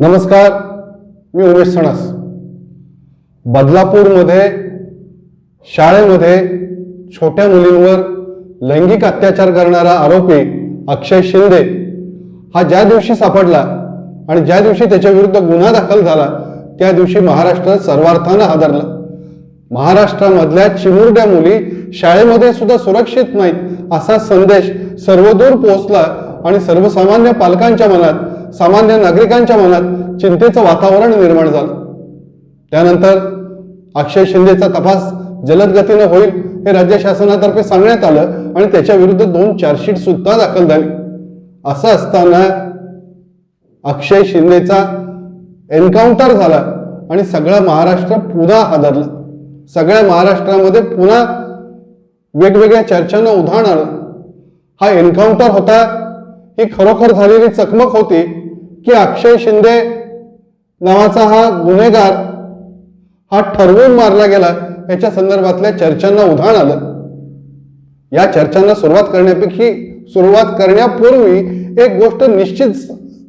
नमस्कार मी उमेश सणस. बदलापूरमध्ये शाळेमध्ये छोट्या मुलींवर लैंगिक अत्याचार करणारा आरोपी अक्षय शिंदे हा ज्या दिवशी सापडला आणि ज्या दिवशी त्याच्या विरुद्ध गुन्हा दाखल झाला त्या दिवशी महाराष्ट्र सर्वार्थानं हादरला. महाराष्ट्रामधल्या चिमुरड्या मुली शाळेमध्ये सुद्धा सुरक्षित नाहीत असा संदेश सर्वदूर पोहोचला आणि सर्वसामान्य पालकांच्या मनात सामान्य नागरिकांच्या मनात चिंतेचं वातावरण निर्माण झालं. त्यानंतर अक्षय शिंदेचा तपास जलद गतीनं होईल हे राज्य शासनातर्फे सांगण्यात आलं आणि त्याच्या विरुद्ध दोन चार्जशीट सुद्धा दाखल झाली. असं असताना अक्षय शिंदेचा एन्काउंटर झाला आणि सगळा महाराष्ट्र पुन्हा हादरलं. सगळ्या महाराष्ट्रामध्ये पुन्हा वेगवेगळ्या चर्चांना उधाण आलं. हा एन्काउंटर होता ही खरोखर झालेली चकमक होती की अक्षय शिंदे नावाचा हा गुन्हेगार हा ठरवून मारला गेला याच्या संदर्भातल्या चर्चांना उधाण आलं. या चर्चांना सुरुवात करण्यापैकी सुरुवात करण्यापूर्वी एक गोष्ट निश्चित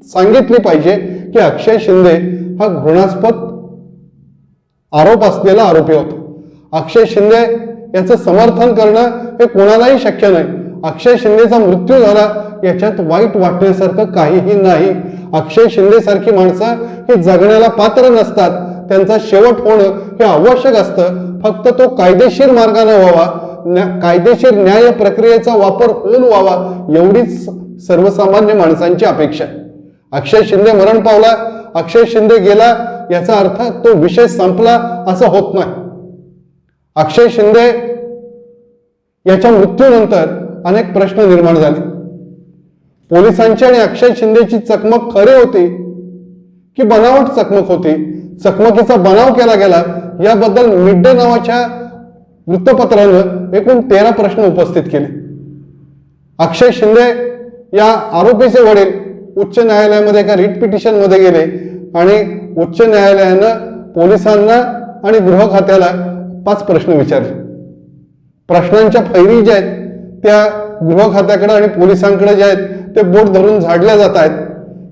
सांगितली पाहिजे की अक्षय शिंदे हा घृणास्पद आरोप असलेला आरोपी होता. अक्षय शिंदे याचं समर्थन करणं हे कोणालाही शक्य नाही. अक्षय शिंदेचा मृत्यू झाला याच्यात वाईट वाटण्यासारखं काहीही नाही. अक्षय शिंदे सारखी माणसं ही जगण्याला पात्र नसतात. त्यांचा शेवट होणं हे आवश्यक असतं. फक्त तो कायदेशीर मार्गाने व्हावा न्या- कायदेशीर न्याय प्रक्रियेचा वापर होऊन व्हावा एवढीच सर्वसामान्य माणसांची अपेक्षा आहे. अक्षय शिंदे मरण पावला अक्षय शिंदे गेला याचा अर्थ तो विषय संपला असं होत नाही. अक्षय शिंदे याच्या मृत्यूनंतर अनेक प्रश्न निर्माण झाले. पोलिसांची आणि अक्षय शिंदेची चकमक खरे होती की बनावट चकमक होती? चकमकीचा बनाव केला गेला याबद्दल मिड डे नावाच्या वृत्तपत्रानं एकूण तेरा प्रश्न उपस्थित केले. अक्षय शिंदे या आरोपीचे वडील उच्च न्यायालयामध्ये एका रिट पिटिशनमध्ये गेले आणि उच्च न्यायालयानं पोलिसांना आणि गृह खात्याला पाच प्रश्न विचारले. प्रश्नांच्या फैरी ज्या आहेत त्या गृह खात्याकडे आणि पोलिसांकडे जे आहेत ते बोट धरून झाडल्या जात आहेत.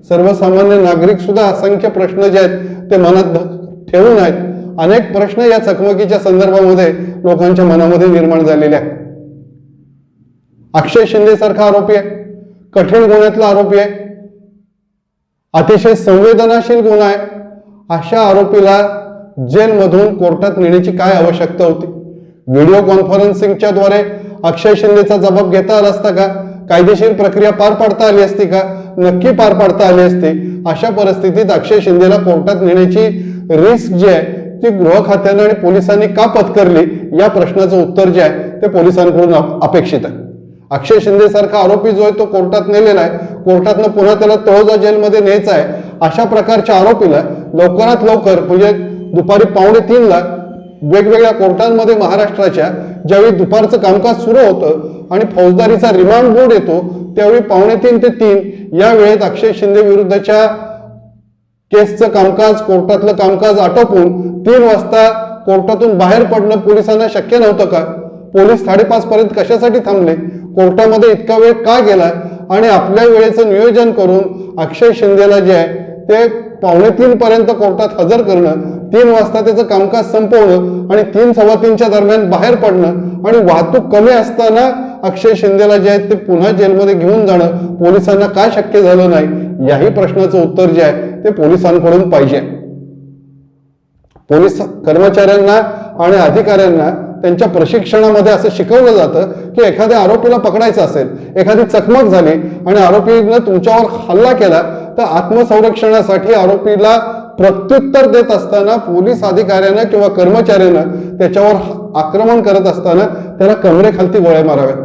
सर्वसामान्य नागरिक सुद्धा असंख्य प्रश्न जे आहेत ते मनात ठेवून आहेत. अनेक प्रश्न या चकमकीच्या संदर्भामध्ये लोकांच्या मनामध्ये निर्माण झालेले आहेत. अक्षय शिंदे सारखा आरोपी आहे. कठीण गुन्ह्यातला आरोपी आहे. अतिशय संवेदनाशील गुन्हा आहे. अशा आरोपीला जेलमधून कोर्टात नेण्याची काय आवश्यकता होती? व्हिडिओ कॉन्फरन्सिंगच्या द्वारे अक्षय शिंदेचा जबाब घेता आला असता का? कायदेशीर प्रक्रिया पार पाडता आली असती का? नक्की पार पाडता आली असती. अशा परिस्थितीत अक्षय शिंदेला कोर्टात नेण्याची रिस्क जी आहे ती गृह खात्यानं आणि पोलिसांनी का पत्करली? या प्रश्नाचं उत्तर जे आहे ते पोलिसांकडून अपेक्षित आहे. अक्षय शिंदे सारखा आरोपी जो आहे तो कोर्टात नेलेला आहे. कोर्टातनं पुन्हा त्याला तळोजा जेलमध्ये न्यायचा आहे. अशा प्रकारच्या आरोपीला लवकरात लवकर म्हणजे दुपारी पावणे तीनला वेगवेगळ्या कोर्टांमध्ये महाराष्ट्राच्या ज्यावेळी दुपारचं कामकाज सुरू होतं आणि फौजदारीचा रिमांड बोर्ड येतो त्यावेळी पावणे तीन ते तीन या वेळेत अक्षय शिंदे विरुद्धच्या केसचं कामकाज कोर्टातलं कामकाज आटोपून तीन वाजता कोर्टातून बाहेर पडणं पोलिसांना शक्य नव्हतं का? पोलीस साडेपाच पर्यंत कशासाठी थांबले? कोर्टामध्ये इतका वेळ का गेला? आणि आपल्या वेळेचं नियोजन करून अक्षय शिंदेला जे आहे ते पावणे तीन पर्यंत कोर्टात हजर करणं तीन वाजता त्याचं कामकाज संपवणं आणि तीन सव्वा तीनच्या दरम्यान बाहेर पडणं आणि वाहतूक कमी असताना अक्षय शिंदेला जे आहेत ते पुन्हा जेलमध्ये घेऊन जाणं पोलिसांना काय शक्य झालं नाही याही प्रश्नाचं उत्तर जे आहे ते पोलिसांकडून पाहिजे. पोलीस कर्मचाऱ्यांना आणि अधिकाऱ्यांना त्यांच्या प्रशिक्षणामध्ये असं शिकवलं जातं की एखाद्या आरोपीला पकडायचं असेल एखादी चकमक झाली आणि आरोपीनं तुमच्यावर हल्ला केला तर आत्मसंरक्षणासाठी आरोपीला प्रत्युत्तर देत असताना पोलीस अधिकाऱ्यानं किंवा कर्मचाऱ्यानं त्याच्यावर आक्रमण करत असताना त्याला कमरेखालती गोळ्या माराव्यात.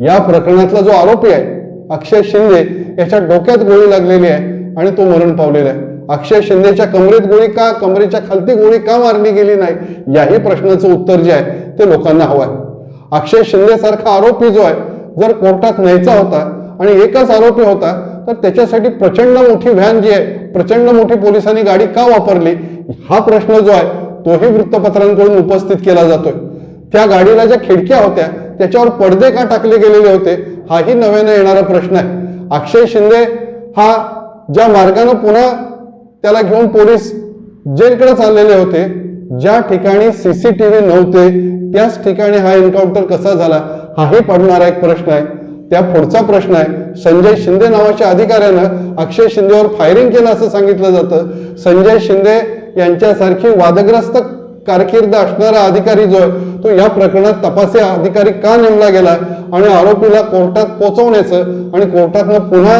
या प्रकरणातला जो आरोपी आहे अक्षय शिंदे याच्या डोक्यात गोळी लागलेली आहे आणि तो मरण पावलेला आहे. अक्षय शिंदेच्या कमरेत गोळी का कमरेच्या खालती गोळी का मारली गेली नाही याही प्रश्नाचं उत्तर जे आहे ते लोकांना हवं आहे. अक्षय शिंदे सारखा आरोपी जो आहे जर कोर्टात न्यायचा होता आणि एकच आरोपी होता तर त्याच्यासाठी प्रचंड मोठी व्हॅन जी आहे प्रचंड मोठी पोलिसांनी गाडी का वापरली हा प्रश्न जो आहे तोही वृत्तपत्रांकडून उपस्थित केला जातोय. त्या गाडीला ज्या खिडक्या होत्या त्याच्यावर पडदे का टाकले गेलेले होते हाही नव्याने येणारा प्रश्न आहे. अक्षय शिंदे हा ज्या मार्गाने पुन्हा त्याला घेऊन पोलीस जेलकडे चाललेले होते ज्या ठिकाणी सीसीटीव्ही नव्हते त्याच ठिकाणी हा एन्काउंटर कसा झाला हाही पडणारा एक प्रश्न आहे. त्या पुढचा प्रश्न आहे. संजय शिंदे नावाच्या अधिकाऱ्यानं अक्षय शिंदेवर फायरिंग केलं असं सांगितलं जातं. संजय शिंदे यांच्यासारखी वादग्रस्त कारकीर्द असणारा अधिकारी जो आहे तो या प्रकरणात तपासी अधिकारी का नेमला गेला? आणि आरोपीला कोर्टात पोहोचवण्याचं आणि कोर्टातनं पुन्हा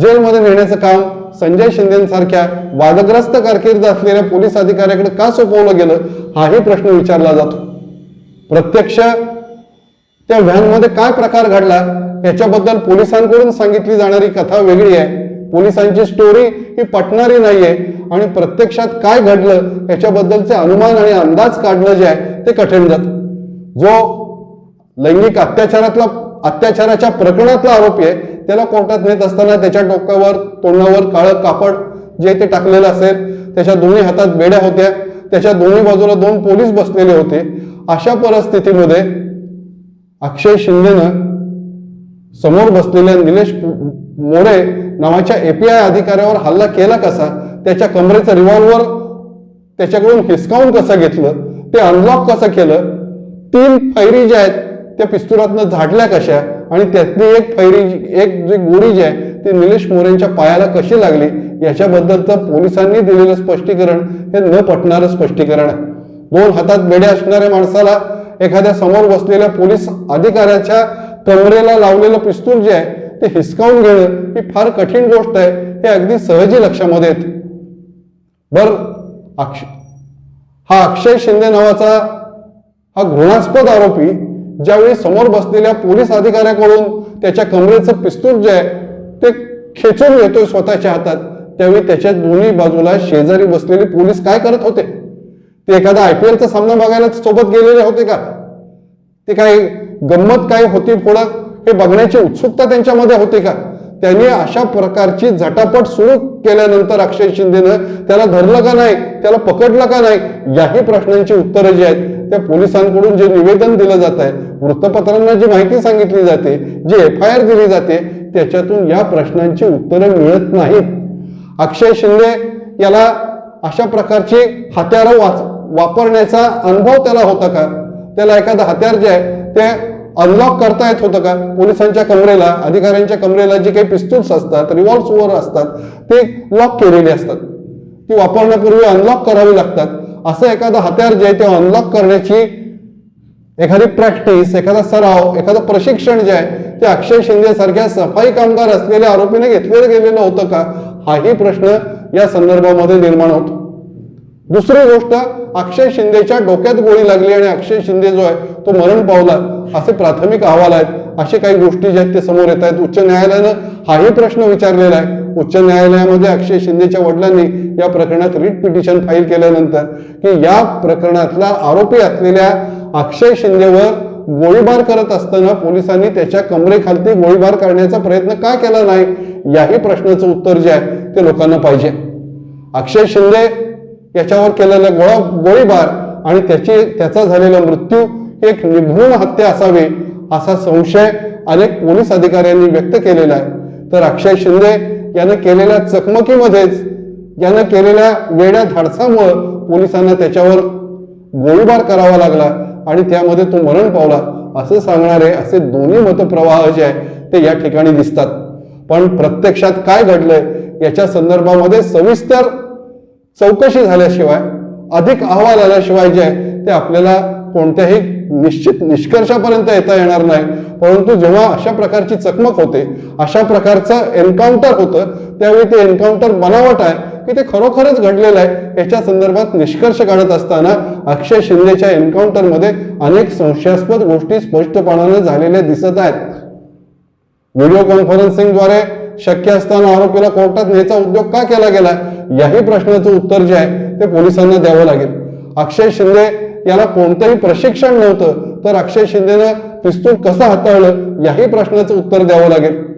जेलमध्ये नेण्याचं काम संजय शिंदेसारख्या वादग्रस्त कारकीर्द असलेल्या पोलीस अधिकाऱ्याकडे का सोपवलं गेलं? हाही प्रश्न विचारला जातो. प्रत्यक्ष त्या व्हॅनमध्ये काय प्रकार घडला याच्याबद्दल पोलिसांकडून सांगितली जाणारी कथा वेगळी आहे. पोलिसांची स्टोरी ही पटणारी नाहीये आणि प्रत्यक्षात काय घडलं याच्याबद्दलचे अनुमान आणि अंदाज काढणं जे आहे ते कठीण जातं. जो लैंगिक अत्याचारातला अत्याचाराच्या प्रकरणातला आरोपी आहे त्याला कोर्टात नेत असताना त्याच्या डोक्यावर तोंडावर काळं कापड जे ते टाकलेलं असेल त्याच्या दोन्ही हातात बेड्या होत्या त्याच्या दोन्ही बाजूला दोन पोलीस बसलेले होते. अशा परिस्थितीमध्ये अक्षय शिंदेनं समोर बसलेल्या निलेश मोरे नावाच्या एपीआय अधिकाऱ्यावर हल्ला केला कसा? त्याच्या कमरेचं रिव्हॉल्वर त्याच्याकडून हिसकावून कसं घेतलं? ते अनलॉक कसं केलं? तीन फैरी ज्या आहेत त्या पिस्तुलातनं झाडल्या कशा? आणि त्यातली एक फैरी एक जी गोळी जी आहे ती निलेश मोरेंच्या पायाला कशी लागली? याच्याबद्दलचं पोलिसांनी दिलेलं स्पष्टीकरण हे न पटणारं स्पष्टीकरण आहे. दोन हातात बेड्या असणाऱ्या माणसाला एखाद्या समोर बसलेल्या पोलीस अधिकाऱ्याच्या कमरेला लावलेलं पिस्तूल जे आहे ते हिसकावून घेणं ही फार कठीण गोष्ट आहे. हे अगदी सहजी लक्षामध्ये येते. बर अक्ष हा अक्षय शिंदे नावाचा हा घृणास्पद आरोपी ज्यावेळी समोर बसलेल्या पोलीस अधिकाऱ्याकडून त्याच्या कमरेचं पिस्तूल जे आहे ते खेचून घेतोय स्वतःच्या हातात त्यावेळी त्याच्या दोन्ही बाजूला शेजारी बसलेले पोलीस काय करत होते? ते एखादा आय पी एलचा सामना बघायला सोबत गेलेले होते का? ते काय गंमत काय होती पुढं? हे बघण्याची उत्सुकता त्यांच्यामध्ये होती का? त्यांनी अशा प्रकारची झटापट सुरू केल्यानंतर अक्षय शिंदेनं त्याला धरलं का नाही? त्याला पकडलं का नाही? याही प्रश्नांची उत्तरं जी आहेत त्या पोलिसांकडून जे निवेदन दिलं जात आहे वृत्तपत्रांना जी माहिती सांगितली जाते जी एफ आय आर दिली जाते त्याच्यातून या प्रश्नांची उत्तरं मिळत नाहीत. अक्षय शिंदे याला अशा प्रकारची हत्यारं वाच वापरण्याचा अनुभव त्याला होता का? त्याला एखादं हत्यार जे आहे ते अनलॉक करता येत होतं का? पोलिसांच्या कमरेला अधिकाऱ्यांच्या कमरेला जे काही पिस्तूल्स असतात रिव्हॉल्व्सवर असतात ते लॉक केलेले असतात. ती वापरण्यापूर्वी अनलॉक करावी लागतात. असं एखादं हत्यार जे आहे ते अनलॉक करण्याची एखादी प्रॅक्टिस एखादा सराव एखादं प्रशिक्षण जे आहे ते अक्षय शिंदे सारख्या सफाई कामगार असलेल्या आरोपीने घेतलेलं गेलेलं होतं का? हाही प्रश्न या संदर्भामध्ये निर्माण होतो. दुसरी गोष्ट अक्षय शिंदेच्या डोक्यात गोळी लागली आणि अक्षय शिंदे जो आहे तो मरण पावला असे प्राथमिक अहवाल आहेत. असे काही गोष्टी ज्या आहेत ते समोर येत आहेत. उच्च न्यायालयानं हाही प्रश्न विचारलेला आहे. उच्च न्यायालयामध्ये अक्षय शिंदेच्या वडिलांनी या प्रकरणात रिट पिटिशन फाईल केल्यानंतर की या प्रकरणातला आरोपी असलेल्या अक्षय शिंदेवर गोळीबार करत असताना पोलिसांनी त्याच्या कमरेखालती गोळीबार करण्याचा प्रयत्न का केला नाही? याही प्रश्नाचं उत्तर जे आहे ते लोकांना पाहिजे. अक्षय शिंदे याच्यावर केलेला गोळा गोळीबार आणि त्याची त्याचा झालेला मृत्यू एक निभृण हत्या असावी असा संशय अनेक पोलीस अधिकाऱ्यांनी व्यक्त केलेला आहे. तर अक्षय शिंदे यानं केलेल्या चकमकीमध्येच यानं केलेल्या वेड्या धाडसामुळं पोलिसांना त्याच्यावर गोळीबार करावा लागला. आणि त्यामध्ये तो मरण पावला. असं सांगणारे असे दोन्ही मतप्रवाह जे आहे ते या ठिकाणी दिसतात. पण प्रत्यक्षात काय घडलंय? याच्या संदर्भामध्ये सविस्तर चौकशी झाल्याशिवाय अधिक अहवाल आल्याशिवाय जे आहे ते आपल्याला कोणत्याही निश्चित निष्कर्षापर्यंत येता येणार नाही. परंतु जेव्हा अशा प्रकारची चकमक होते अशा प्रकारचं एन्काउंटर होतं त्यावेळी ते एन्काउंटर बनावट आहे की ते खरोखरच घडलेलं आहे. याच्या संदर्भात निष्कर्ष काढत असताना अक्षय शिंदेच्या एन्काउंटरमध्ये अनेक संशयास्पद गोष्टी स्पष्टपणाने झालेल्या दिसत आहेत. व्हिडिओ कॉन्फरन्सिंगद्वारे शक्य असताना आरोपीला कोर्टात न्यायचा उद्योग का केला गेला? याही प्रश्नाचं उत्तर जे आहे ते पोलिसांना द्यावं लागेल. अक्षय शिंदे याला कोणतंही प्रशिक्षण नव्हतं तर अक्षय शिंदेनं पिस्तूल कसं हाताळलं याही प्रश्नाचं उत्तर द्यावं लागेल.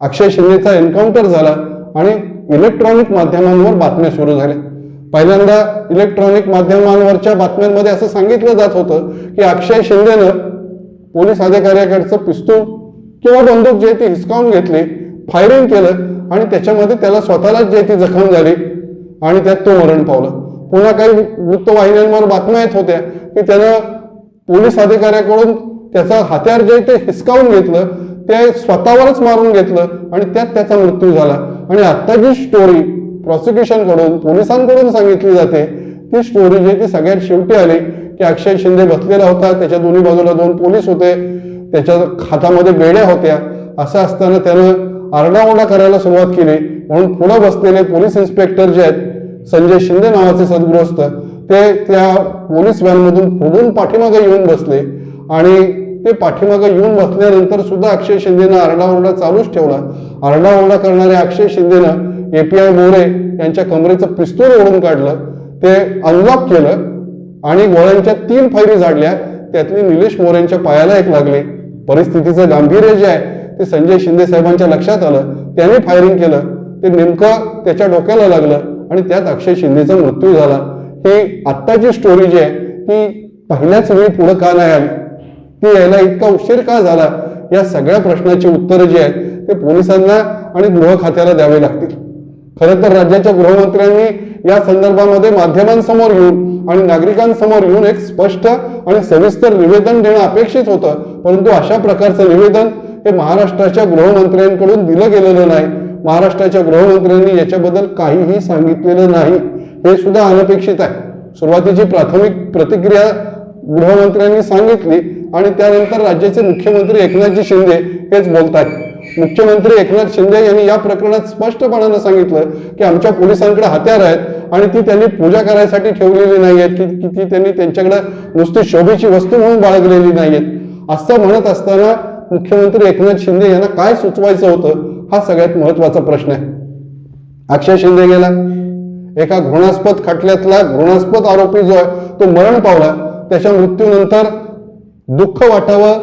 अक्षय शिंदेचा एन्काउंटर झाला आणि इलेक्ट्रॉनिक माध्यमांवर बातम्या सुरू झाल्या. पहिल्यांदा इलेक्ट्रॉनिक माध्यमांवरच्या बातम्यांमध्ये असं सांगितलं जात होतं की अक्षय शिंदेनं पोलीस अधिकाऱ्याकडचं पिस्तूल किंवा बंदूक जे ती हिसकावून घेतली फायरिंग केलं आणि त्याच्यामध्ये त्याला स्वतःलाच जे ती जखम झाली आणि त्यात तो मरण पावलं. पुन्हा काही वृत्तवाहिन्यांवर बातम्या येत होत्या की त्यानं पोलीस अधिकाऱ्याकडून त्याचा हत्यार जे ते हिसकावून घेतलं ते स्वतःवरच मारून घेतलं आणि त्यात त्याचा मृत्यू झाला. आणि आता जी स्टोरी प्रॉसिक्युशनकडून पोलिसांकडून सांगितली जाते ती स्टोरी जी ती सगळ्यात शेवटी आली की अक्षय शिंदे बसलेला होता त्याच्या दोन्ही बाजूला दोन पोलीस होते त्याच्या हातामध्ये बेड्या होत्या असं असताना त्यानं आरडाओरडा करायला सुरुवात केली. म्हणून पुढे बसलेले पोलीस इन्स्पेक्टर जे आहेत संजय शिंदे नावाचे सद्गृहस्थ ते त्या पोलीस व्हॅनमधून फोडून पाठीमागे येऊन बसले. आणि ते पाठीमागे येऊन बसल्यानंतर सुद्धा अक्षय शिंदेनं आरडाओरडा चालूच ठेवला. आरडाओरडा करणाऱ्या अक्षय शिंदेनं एपीआय मोरे यांच्या कमरेचं पिस्तूल ओढून काढलं ते अनलॉक केलं आणि गोळ्यांच्या तीन फैरी झाडल्या. त्यातली निलेश मोरेंच्या पायाला एक लागली. परिस्थितीचं गांभीर्य जे आहे ते संजय शिंदे साहेबांच्या लक्षात आलं. त्यांनी फायरिंग केलं. ते नेमकं त्याच्या डोक्याला लागलं आणि त्यात अक्षय शिंदेचा मृत्यू झाला. ही आत्ताची स्टोरी जी आहे ती पहिल्याच वेळी पुढं का नाही आली? की यायला इतका उशीर का झाला? या सगळ्या प्रश्नाची उत्तरं जी आहेत ते पोलिसांना आणि गृह खात्याला द्यावे लागतील. खरं तर राज्याच्या गृहमंत्र्यांनी या संदर्भामध्ये माध्यमांसमोर येऊन आणि नागरिकांसमोर येऊन एक स्पष्ट आणि सविस्तर निवेदन देणं अपेक्षित होतं. परंतु अशा प्रकारचं निवेदन हे महाराष्ट्राच्या गृहमंत्र्यांकडून दिलं गेलेलं नाही. महाराष्ट्राच्या गृहमंत्र्यांनी याच्याबद्दल काहीही सांगितलेलं नाही. हे सुद्धा अनपेक्षित आहे. सुरुवातीची प्राथमिक प्रतिक्रिया गृहमंत्र्यांनी सांगितली आणि त्यानंतर राज्याचे मुख्यमंत्री एकनाथजी शिंदे हेच बोलतात मुख्यमंत्री एकनाथ शिंदे यांनी या प्रकरणात स्पष्टपणानं सांगितलं की आमच्या पोलिसांकडे हत्यार आहेत आणि ती त्यांनी पूजा करायसाठी ठेवलेली नाही आहेत की की ती त्यांनी त्यांच्याकडे नुसती शोभेची वस्तू म्हणून बाळगलेली नाही आहेत असं म्हणत असताना मुख्यमंत्री एकनाथ शिंदे यांना काय सुचवायचं होतं हा सगळ्यात महत्त्वाचा प्रश्न आहे. अक्षय शिंदे गेला. एका घृणास्पद खटल्यातला घृणास्पद आरोपी जो आहे तो मरण पावला. त्याच्या मृत्यूनंतर दुःख वाटावं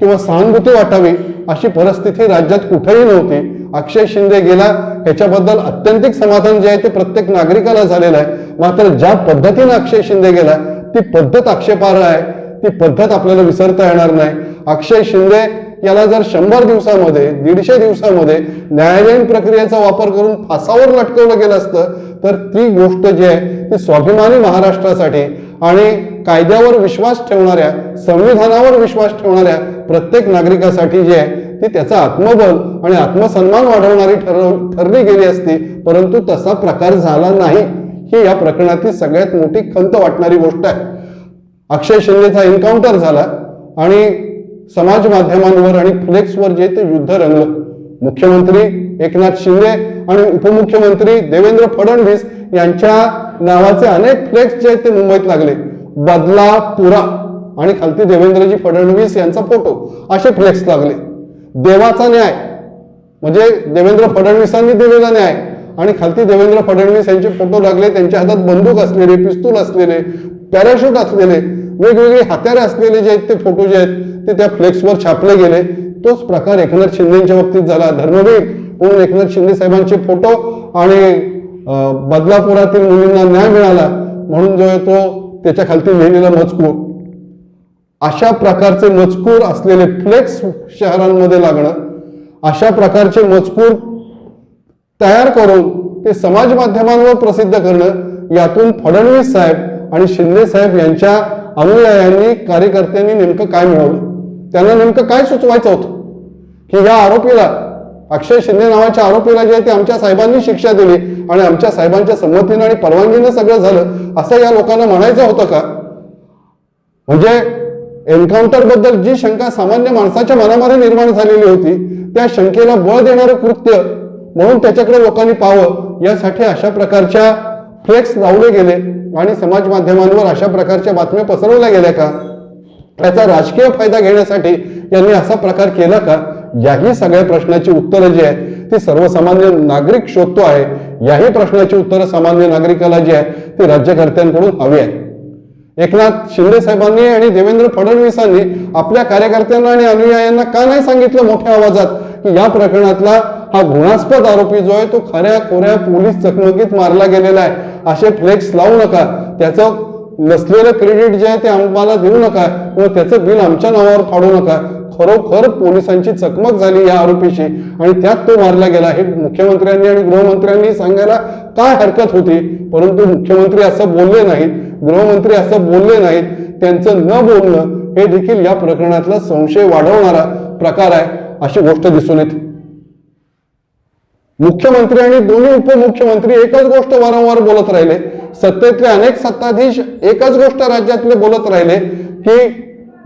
किंवा सहानुभूती वाटावी अशी परिस्थिती राज्यात कुठेही नव्हती. अक्षय शिंदे गेला ह्याच्याबद्दल अत्यंतिक समाधान जे आहे ते प्रत्येक नागरिकाला झालेलं आहे. मात्र ज्या पद्धतीने अक्षय शिंदे गेला ती पद्धत आक्षेपार्ह आहे. ती पद्धत आपल्याला विसरता येणार नाही. अक्षय शिंदे याला जर शंभर दिवसामध्ये दीडशे दिवसामध्ये न्यायालयीन प्रक्रियेचा वापर करून फासावर लटकवलं गेलं असतं तर ती गोष्ट जी आहे ती स्वाभिमानी महाराष्ट्रासाठी आणि कायद्यावर विश्वास ठेवणाऱ्या संविधानावर विश्वास ठेवणाऱ्या प्रत्येक नागरिकासाठी जे आहे ती त्याचा आत्मबल आणि आत्मसन्मान वाढवणारी ठरव ठरली गेली असती परंतु तसा प्रकार झाला नाही. ही या प्रकरणातली सगळ्यात मोठी खंत वाटणारी गोष्ट आहे. अक्षय शिंदेचा एन्काउंटर झाला आणि समाज माध्यमांवर आणि फ्लेक्सवर जे ते युद्ध रंगलं. मुख्यमंत्री एकनाथ शिंदे आणि उपमुख्यमंत्री देवेंद्र फडणवीस यांच्या नावाचे अनेक फ्लेक्स जे आहेत ते मुंबईत लागले. बदलापुरा आणि खालती देवेंद्रजी फडणवीस यांचा फोटो असे फ्लेक्स लागले. देवाचा न्याय म्हणजे देवेंद्र फडणवीसांनी दिलेला न्याय आणि खालती देवेंद्र फडणवीस यांचे फोटो लागले त्यांच्या हातात बंदूक असलेले पिस्तूल असलेले पॅराशूट असलेले वेगवेगळे हत्यारे असलेले जे आहेत ते फोटो जे आहेत ते त्या फ्लेक्सवर छापले गेले. तोच प्रकार एकनाथ शिंदेच्या बाबतीत झाला. धर्मवीर म्हणून एकनाथ शिंदे साहेबांचे फोटो आणि बदलापुरातील मुलींना न्याय मिळाला म्हणून जो आहे तो त्याच्या खालती लिहिलेला मजकूर. अशा प्रकारचे मजकूर असलेले फ्लेक्स शहरांमध्ये लागणं अशा प्रकारचे मजकूर तयार करून ते समाज माध्यमांवर प्रसिद्ध करणं यातून फडणवीस साहेब आणि शिंदे साहेब यांच्या अनुयायांनी कार्यकर्त्यांनी नेमकं काय मिळवलं? त्यांना नेमकं काय सुचवायचं होतं? की या आरोपीला अक्षय शिंदे नावाच्या आरोपीला जे आहे ते आमच्या साहेबांनी शिक्षा दिली आणि आमच्या साहेबांच्या संमतीनं आणि परवानगीनं सगळं झालं असं या लोकांना म्हणायचं होतं का? म्हणजे एन्काउंटरबद्दल जी शंका सामान्य माणसाच्या मनामध्ये निर्माण झालेली होती त्या शंकेला बळ देणारं कृत्य म्हणून त्याच्याकडे लोकांनी पाहावं यासाठी अशा प्रकारच्या फ्लेक्स लावले गेले आणि समाज माध्यमांवर अशा प्रकारच्या बातम्या पसरवल्या गेल्या का? त्याचा राजकीय फायदा घेण्यासाठी यांनी असा प्रकार केला का? याही सगळ्या प्रश्नाची उत्तरं जी आहेत ती सर्वसामान्य नागरिक शोधतो आहे. याही प्रश्नाची उत्तरं सामान्य नागरिकाला जी आहे ती राज्यकर्त्यांकडून हवी आहे एकनाथ शिंदे साहेबांनी आणि देवेंद्र फडणवीसांनी आपल्या कार्यकर्त्यांना आणि अनुयायांना का नाही सांगितलं मोठ्या आवाजात की या प्रकरणातला हा गुणास्पद आरोपी जो आहे तो खऱ्या खोऱ्या पोलीस चकमकीत मारला गेलेला आहे. असे फ्लेक्स लावू नका. त्याचं नसलेलं क्रेडिट जे आहे ते आम्हाला देऊ नका किंवा त्याचं बिल आमच्या नावावर फाडू नका. खरोखर पोलिसांची चकमक झाली या आरोपीशी आणि त्यात तो मारला गेला. हे मुख्यमंत्र्यांनी आणि गृहमंत्र्यांनी सांगायला काय हरकत होती? परंतु मुख्यमंत्री असं बोलले नाहीत. गृहमंत्री असं बोलले नाहीत. त्यांचं न बोलणं हे देखील या प्रकरणातला संशय वाढवणारा प्रकार आहे. अशी गोष्ट दिसून येते. मुख्यमंत्री आणि दोन्ही उपमुख्यमंत्री एकच गोष्ट वारंवार बोलत राहिले. सत्तेतले अनेक सत्ताधीश एकच गोष्ट राज्यातले बोलत राहिले की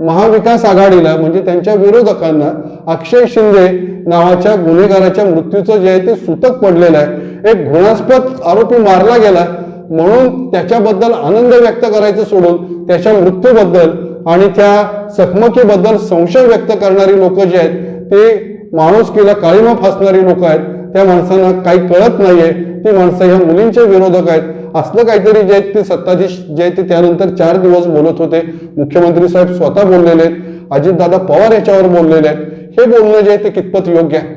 महाविकास आघाडीला म्हणजे त्यांच्या विरोधकांना अक्षय शिंदे नावाच्या गुन्हेगाराच्या मृत्यूचं जे आहे ते सूतक पडलेलं आहे. एक घृणास्पद आरोपी मारला गेला म्हणून त्याच्याबद्दल आनंद व्यक्त करायचं सोडून त्याच्या मृत्यूबद्दल आणि त्या चकमकीबद्दल संशय व्यक्त करणारी लोक जे आहेत ते माणुसकीला काळीमा फासणारी लोक आहेत. त्या माणसांना काही कळत नाहीये. ती माणसं ह्या मुलींचे विरोधक आहेत. असलं काहीतरी जे आहेत ते सत्ताधीश जे आहेत ते त्यानंतर चार दिवस बोलत होते. मुख्यमंत्री साहेब स्वतः बोललेले आहेत. अजितदादा पवार याच्यावर बोललेले आहेत. हे बोलणं जे आहे ते कितपत योग्य आहे?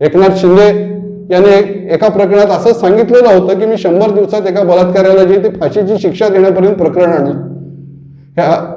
एकनाथ शिंदे याने एका प्रकरणात असं सांगितलेलं होतं की मी शंभर दिवसात एका बलात्काराला जे ते फाशीची शिक्षा देण्यापर्यंत प्रकरण आणलं. ह्या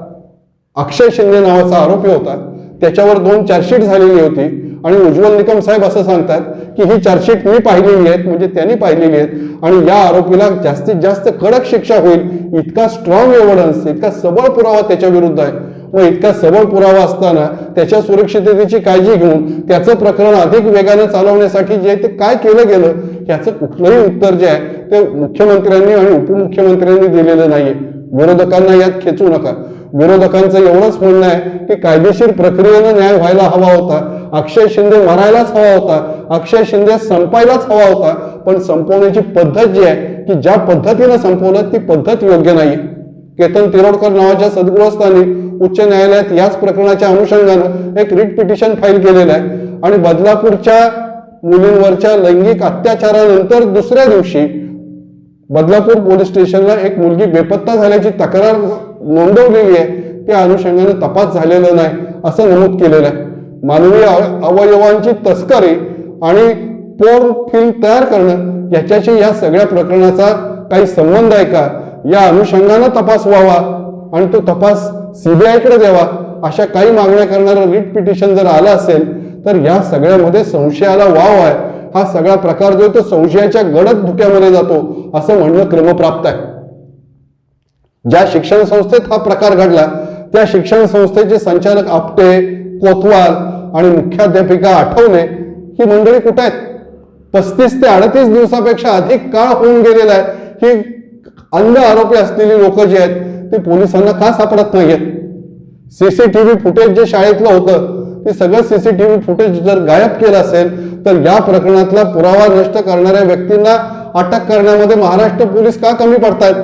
अक्षय शिंदे नावाचा आरोपी होता. त्याच्यावर दोन चार्जशीट झालेली होती. आणि उज्ज्वल निकम साहेब असं सांगतात की ही चार्जशीट मी पाहिलेली आहेत म्हणजे त्यांनी पाहिलेली आहेत. आणि या आरोपीला जास्तीत जास्त कडक शिक्षा होईल. इतका स्ट्रॉंग एव्हिडन्स इतका सबळ पुरावा त्याच्या विरुद्ध आहे. मग इतका सबळ पुरावा असताना त्याच्या सुरक्षिततेची काळजी घेऊन त्याचं प्रकरण अधिक वेगानं चालवण्यासाठी जे ते काय केलं गेलं याचं कुठलंही उत्तर जे आहे ते मुख्यमंत्र्यांनी आणि उपमुख्यमंत्र्यांनी दिलेलं नाहीये. विरोधकांना यात खेचू नका. विरोधकांचं एवढंच म्हणणं आहे की कायदेशीर प्रक्रियेनं न्याय व्हायला हवा होता. अक्षय शिंदे मरायलाच हवा होता. अक्षय शिंदे संपायलाच हवा होता. पण संपवण्याची पद्धत जी आहे की ज्या पद्धतीनं संपवलं ती पद्धत योग्य नाही केतन तिरोडकर नावाच्या सद्गृहस्थांनी उच्च न्यायालयात याच प्रकरणाच्या अनुषंगानं एक रिट पिटिशन फाईल केलेलं आहे. आणि बदलापूरच्या मुलींवरच्या लैंगिक अत्याचारानंतर दुसऱ्या दिवशी बदलापूर पोलीस स्टेशनला एक मुलगी बेपत्ता झाल्याची तक्रार नोंदवलेली आहे. त्या अनुषंगाने तपास झालेला नाही असं नमूद केलेलं आहे. मानवी अवयवांची तस्करी आणि पोर्न फिल्म तयार करणं याच्याशी या सगळ्या प्रकरणाचा काही संबंध आहे का? या अनुषंगानं तपास व्हावा आणि तो तपास सीबीआयकडे द्यावा अशा काही मागण्या करणारं रिट पिटिशन जर आलं असेल तर या सगळ्यामध्ये संशयाला वाव आहे. हा सगळा प्रकार जो आहे तो संशयाच्या गडद धुक्यामध्ये जातो असं म्हणणं क्रमप्राप्त आहे. ज्या शिक्षण संस्थेत हा प्रकार घडला त्या शिक्षण संस्थेचे संचालक आपटे कोतवाल आणि मुख्याध्यापिका आठवणे ही मंडळी कुठे आहेत? पस्तीस ते अडतीस दिवसापेक्षा अधिक काळ होऊन गेलेला आहे. ही अंध आरोपी असलेली लोक जी आहेत ती पोलिसांना का सापडत नाहीयेत? सीसीटीव्ही फुटेज जे शाळेतलं होतं ते सगळं सीसीटीव्ही फुटेज जर गायब केलं असेल तर या प्रकरणातला पुरावा नष्ट करणाऱ्या व्यक्तींना अटक करण्यामध्ये महाराष्ट्र पोलीस का कमी पडतायत?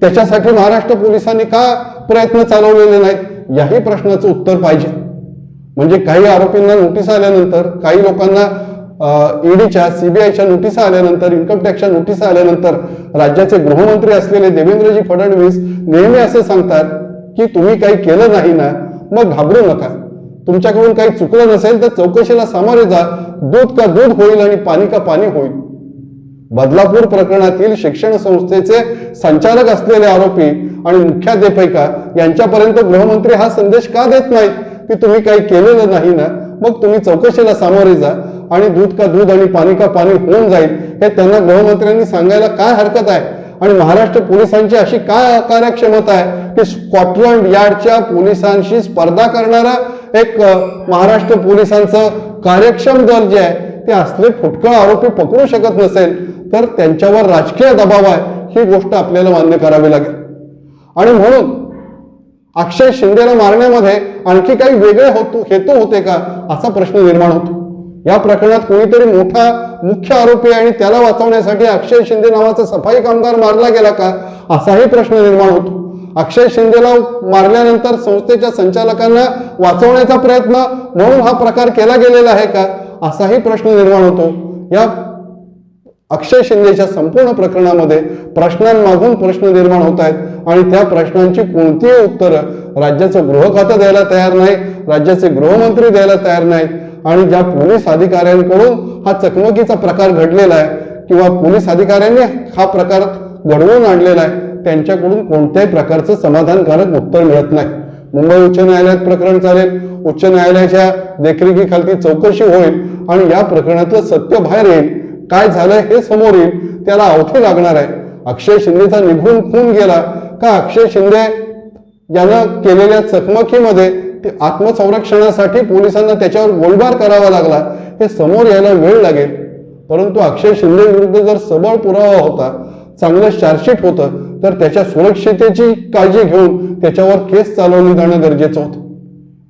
त्याच्यासाठी महाराष्ट्र पोलिसांनी का प्रयत्न चालवलेले नाहीत? याही प्रश्नाचं उत्तर पाहिजे. म्हणजे काही आरोपींना नोटीस आल्यानंतर काही लोकांना ईडीच्या सीबीआयच्या नोटीस आल्यानंतर इन्कम टॅक्सच्या नोटीस आल्यानंतर राज्याचे गृहमंत्री असलेले देवेंद्रजी फडणवीस नेहमी असे सांगतात की तुम्ही काही केलं नाही ना मग घाबरू नका. तुमच्याकडून काही चुकलं नसेल तर चौकशीला सामोरे जा. दूध का दूध होईल आणि पाणी का पाणी होईल. बदलापूर प्रकरणातील शिक्षण संस्थेचे संचालक असलेले आरोपी आणि मुख्याध्यापिका यांच्यापर्यंत गृहमंत्री हा संदेश का देत नाही की तुम्ही काही केलेलं नाही ना? मग तुम्ही चौकशीला सामोरे जा आणि दूध का दूध आणि पाणी का पाणी होऊन जाईल हे त्यांना गृहमंत्र्यांनी सांगायला काय हरकत आहे? आणि महाराष्ट्र पोलिसांची अशी काय कार्यक्षमता आहे की स्कॉटलंड यार्डच्या पोलिसांशी स्पर्धा करणारा एक महाराष्ट्र पोलिसांचं कार्यक्षम दल जे आहे ते असले फुटकळ आरोपी पकडू शकत नसेल. तर त्यांच्यावर राजकीय दबाव आहे ही गोष्ट आपल्याला मान्य करावी लागेल. आणि म्हणून अक्षय शिंदेला मारण्यामध्ये आणखी काही वेगळे होतो हेतू होते का असा प्रश्न निर्माण होतो. या प्रकरणात कोणीतरी मोठा मुख्य आरोपी आहे आणि त्याला वाचवण्यासाठी अक्षय शिंदे नावाचा सफाई कामगार मारला गेला का असाही प्रश्न निर्माण होतो. अक्षय शिंदेला मारल्यानंतर संस्थेच्या संचालकांना वाचवण्याचा प्रयत्न म्हणून हा प्रकार केला गेलेला आहे का असाही प्रश्न निर्माण होतो. या अक्षय शिंदेच्या संपूर्ण प्रकरणामध्ये प्रश्नांमागून प्रश्न निर्माण होत आहेत आणि त्या प्रश्नांची कोणतीही उत्तरं राज्याचं गृह खातं द्यायला तयार नाही राज्याचे गृहमंत्री द्यायला तयार नाहीत आणि ज्या पोलीस अधिकाऱ्यांकडून हा चकमकीचा प्रकार घडलेला आहे किंवा पोलीस अधिकाऱ्यांनी हा प्रकार घडवून आणलेला आहे त्यांच्याकडून कोणत्याही प्रकारचं समाधानकारक उत्तर मिळत नाही. मुंबई उच्च न्यायालयात प्रकरण चालेल. उच्च न्यायालयाच्या देखरेखीखालती चौकशी होईल आणि या प्रकरणातलं सत्य बाहेर येईल. काय झालंय हे समोर येईल त्याला अवथे लागणार आहे. अक्षय शिंदेचा निघून खून गेला. का अक्षय शिंदे यानं केलेल्या चकमकीमध्ये आत्मसंरक्षणासाठी पोलिसांना त्याच्यावर गोळीबार करावा लागला हे समोर यायला वेळ लागेल. परंतु अक्षय शिंदे विरुद्ध जर सबळ पुरावा होता चांगलं चार्जशीट होतं तर त्याच्या सुरक्षितेची काळजी घेऊन त्याच्यावर केस चालवली जाणं गरजेचं होतं.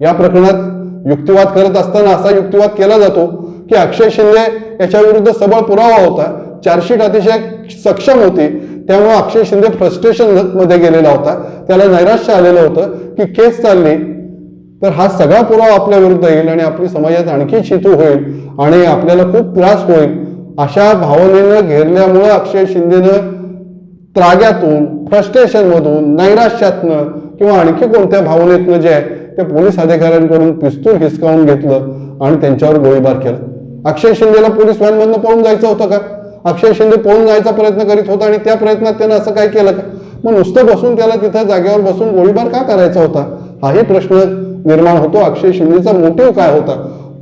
या प्रकरणात युक्तिवाद करत असताना असा युक्तिवाद केला जातो की अक्षय शिंदे याच्या विरुद्ध सबळ पुरावा होता. चार्जशीट अतिशय सक्षम होती. त्यामुळे अक्षय शिंदे फ्रस्ट्रेशनमध्ये गेलेला होता. त्याला नैराश्य आलेलं होतं की केस चालली. तर हा सगळा पुरावा आपल्या विरुद्ध येईल आणि आपली समाजात आणखी चितू होईल आणि आपल्याला खूप त्रास होईल. अशा भावनेनं घेरल्यामुळं अक्षय शिंदेनं त्राग्यातून फ्रस्ट्रेशनमधून नैराश्यातनं किंवा आणखी कोणत्या भावनेतनं जे आहे ते पोलीस अधिकाऱ्यांकडून पिस्तूल हिसकावून घेतलं आणि त्यांच्यावर गोळीबार केला. अक्षय शिंदेला पोलीस व्हॅनमधनं पळून जायचं होतं का? अक्षय शिंदे पळून जायचा प्रयत्न करीत होता आणि त्या प्रयत्नात त्यानं असं काय केलं का? मग नुसतं बसून त्याला तिथं जागेवर बसून गोळीबार का करायचा होता? हाही प्रश्न निर्माण होतो. अक्षय शिंदेचा मोटिव्ह काय होता?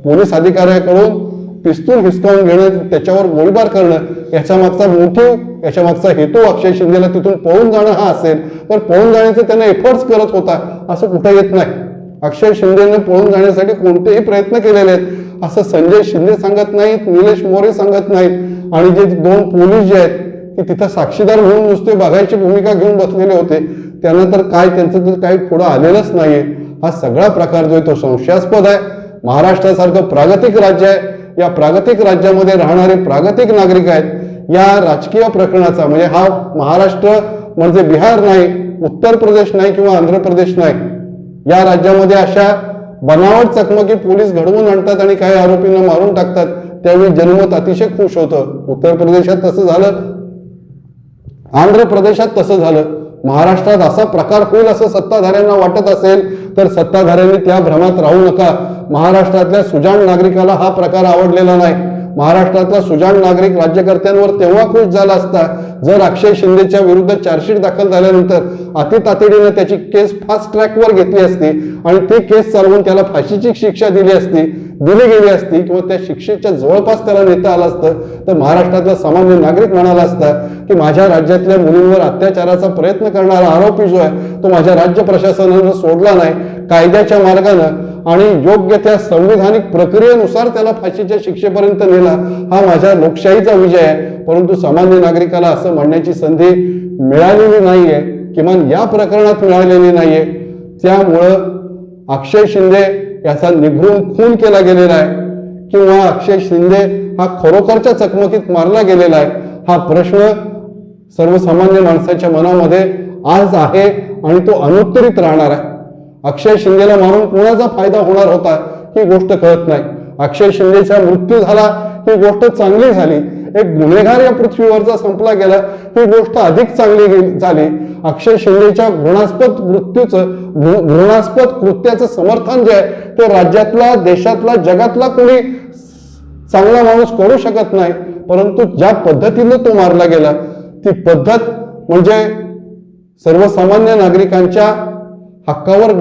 पोलीस अधिकाऱ्याकडून पिस्तूल हिसकावून घेणं त्याच्यावर गोळीबार करणं याच्या मागचा मोटिव्ह याच्या मागचा हेतू अक्षय शिंदेला तिथून पळून जाणं हा असेल. तर पळून जाण्याचे त्याने एफर्ट्स करत होता असं कुठं येत नाही. अक्षय शिंदेने पळून जाण्यासाठी कोणतेही प्रयत्न केलेले आहेत. असं संजय शिंदे सांगत नाहीत निलेश मोरे सांगत नाहीत. आणि जे दोन पोलीस जे आहेत की तिथं साक्षीदार म्हणून नुसते बघायची भूमिका घेऊन बसलेले होते त्यांना तर काय त्यांचं तर काही पुढं आलेलंच नाहीये. हा सगळा प्रकार जो आहे तो संशयास्पद आहे. महाराष्ट्रासारखं प्रागतिक राज्य आहे. या प्रागतिक राज्यामध्ये राहणारे प्रागतिक नागरिक आहेत. या राजकीय प्रकरणाचा म्हणजे हा महाराष्ट्र म्हणजे बिहार नाही उत्तर प्रदेश नाही किंवा आंध्र प्रदेश नाही या राज्यामध्ये अशा बनावट चकमकी पोलीस घडवून आणतात आणि काही आरोपींना मारून टाकतात त्यावेळी जनमत अतिशय खुश होतं. उत्तर प्रदेशात तसं झालं. आंध्र प्रदेशात तसं झालं. महाराष्ट्रात असा प्रकार होईल असं सत्ताधाऱ्यांना वाटत असेल तर सत्ताधाऱ्यांनी त्या भ्रमात राहू नका. महाराष्ट्रातल्या सुजाण नागरिकाला हा प्रकार आवडलेला नाही. महाराष्ट्रातला सुजाण नागरिक राज्यकर्त्यांवर तेव्हा खुश झाला असता जर अक्षय शिंदेच्या विरुद्ध चार्जशीट दाखल झाल्यानंतर अति तातडीनं त्याची केस फास्ट ट्रॅकवर घेतली असती आणि ती केस चालवून त्याला फाशीची शिक्षा दिली असती दिली गेली असती किंवा त्या शिक्षेच्या जवळपास त्याला नेता आलं असतं तर महाराष्ट्रातला सामान्य नागरिक म्हणाला असता की माझ्या राज्यातल्या मुलींवर अत्याचाराचा प्रयत्न करणारा आरोपी जो आहे तो माझ्या राज्य प्रशासनानं सोडला नाही. कायद्याच्या मार्गानं आणि योग्य त्या संविधानिक प्रक्रियेनुसार त्याला फाशीच्या शिक्षेपर्यंत नेला हा माझ्या लोकशाहीचा विजय आहे. परंतु सामान्य नागरिकाला असं म्हणण्याची संधी मिळालेली नाहीये किमान या प्रकरणात मिळालेली नाहीये. त्यामुळं अक्षय शिंदे याचा निभरून खून केला गेलेला आहे. किंवा अक्षय शिंदे हा खरोखरच्या चकमकीत मारला गेलेला आहे. हा प्रश्न सर्वसामान्य माणसाच्या मनामध्ये आज आहे आणि तो अनुत्तरित राहणार आहे. अक्षय शिंदेला मारून कोणाचा फायदा होणार होता ही गोष्ट कळत नाही. अक्षय शिंदेचा मृत्यू झाला ही गोष्ट चांगली झाली. एक गुन्हेगार या पृथ्वीवरचा संपला गेला ही गोष्ट अधिक चांगली झाली. अक्षय शिंदेच्या घृणास्पद मृत्यूचं घृणास्पद कृत्याचं समर्थन जे आहे ते राज्यातला देशातला जगातला कोणी चांगला माणूस करू शकत नाही परंतु ज्या पद्धतीनं तो मारला गेला ती पद्धत म्हणजे सर्वसामान्य नागरिकांच्या हक्कावर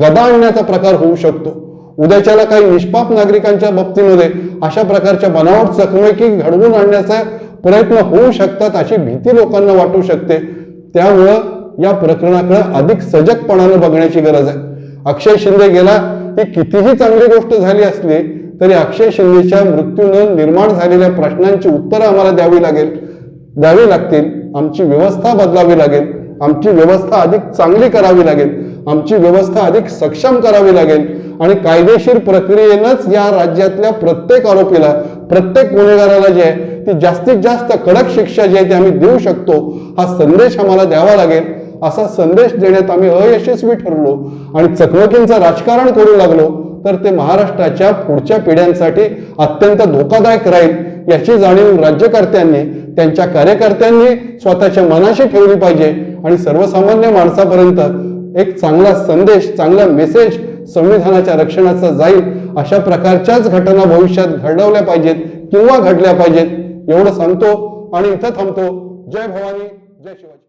गदा आणण्याचा प्रकार होऊ शकतो. उद्याच्याला काही निष्पाप नागरिकांच्या बाबतीमध्ये अशा प्रकारच्या बनावट चकमकी घडवून आणण्याचा प्रयत्न होऊ शकतात अशी भीती लोकांना वाटू शकते. त्यामुळं या प्रकरणाकडे अधिक सजगपणानं बघण्याची गरज आहे. अक्षय शिंदे गेला ही कितीही चांगली गोष्ट झाली असली तरी अक्षय शिंदेच्या मृत्यूनं निर्माण झालेल्या प्रश्नांची उत्तरं आम्हाला द्यावी लागेल द्यावी लागतील. आमची व्यवस्था बदलावी लागेल. आमची व्यवस्था अधिक चांगली करावी लागेल. आमची व्यवस्था अधिक सक्षम करावी लागेल. आणि कायदेशीर प्रक्रियेनंच या राज्यातल्या प्रत्येक आरोपीला प्रत्येक गुन्हेगाराला जे आहे ती जास्तीत जास्त कडक शिक्षा जी आहे ती आम्ही देऊ शकतो. हा संदेश आम्हाला द्यावा लागेल. असा संदेश देण्यात आम्ही अयशस्वी ठरलो. आणि चकमकींचं राजकारण करू लागलो तर ते महाराष्ट्राच्या पुढच्या पिढ्यांसाठी अत्यंत धोकादायक राहील. याची जाणीव राज्यकर्त्यांनी त्यांच्या कार्यकर्त्यांनी स्वतःच्या मनाशी ठेवली पाहिजे. आणि सर्वसामान्य माणसापर्यंत एक चांगला संदेश चांगला मेसेज संविधानाच्या रक्षणाचा जाईल अशा प्रकारच्याच घटना भविष्यात घडवल्या पाहिजेत किंवा घडल्या पाहिजेत. एवढं सांगतो आणि इथं थांबतो. जय भवानी जय शिवाजी.